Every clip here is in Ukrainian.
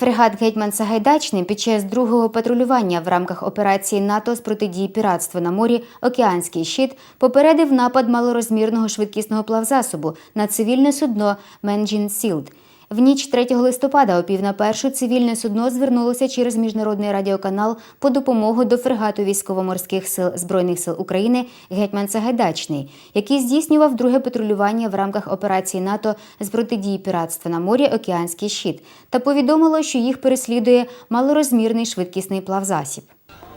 Фрегат Гетьман Сагайдачний під час другого патрулювання в рамках операції НАТО з протидії піратству на морі Океанський щит попередив напад малорозмірного швидкісного плавзасобу на цивільне судно Менджін Сілд. В ніч 3 листопада о пів на першу цивільне судно звернулося через міжнародний радіоканал по допомогу до фрегату військово-морських сил Збройних сил України Гетьман Сагайдачний, який здійснював друге патрулювання в рамках операції НАТО з протидії піратства на морі Океанський щит та повідомило, що їх переслідує малорозмірний швидкісний плавзасіб.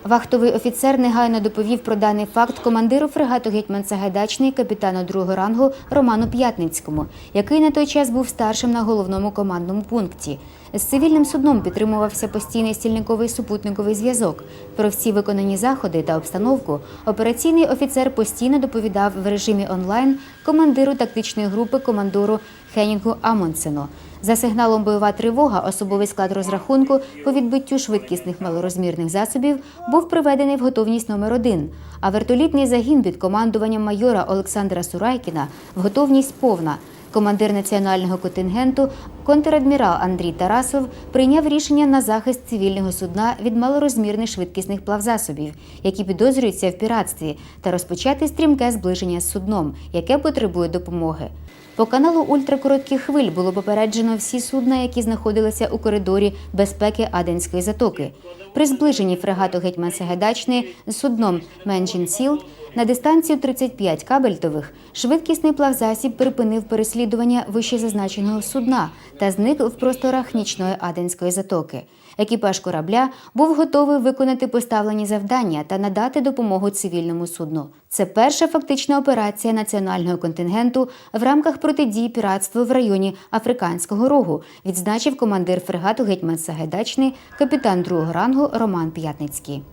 Вахтовий офіцер негайно доповів про даний факт командиру фрегату Гетьман Сагайдачний капітану другого рангу Роману П'ятницькому, який на той час був старшим на головному командному пункті. З цивільним судном підтримувався постійний стільниковий супутниковий зв'язок. Про всі виконані заходи та обстановку операційний офіцер постійно доповідав в режимі онлайн командиру тактичної групи командору Хенінгу Амонсену. За сигналом бойова тривога особовий склад розрахунку по відбиттю швидкісних малорозмірних засобів був приведений в готовність номер 1 а вертолітний загін під командуванням майора Олександра Сурайкіна в готовність повна. Командир національного контингенту контрадмірал Андрій Тарасов прийняв рішення на захист цивільного судна від малорозмірних швидкісних плавзасобів, які підозрюються в піратстві, та розпочати стрімке зближення з судном, яке потребує допомоги. По каналу ультракоротких хвиль було попереджено всі судна, які знаходилися у коридорі безпеки Аденської затоки. При зближенні фрегату Гетьман Сагайдачний з судном Меншін Сілд на дистанцію 35 кабельтових швидкісний плавзасіб припинив переслідування вищезазначеного судна та зник в просторах нічної Аденської затоки. Екіпаж корабля був готовий виконати поставлені завдання та надати допомогу цивільному судну. Це перша фактична операція національного контингенту в рамках протидії піратству в районі Африканського рогу, відзначив командир фрегату Гетьман Сагайдачний, капітан другого рангу Роман П'ятницький.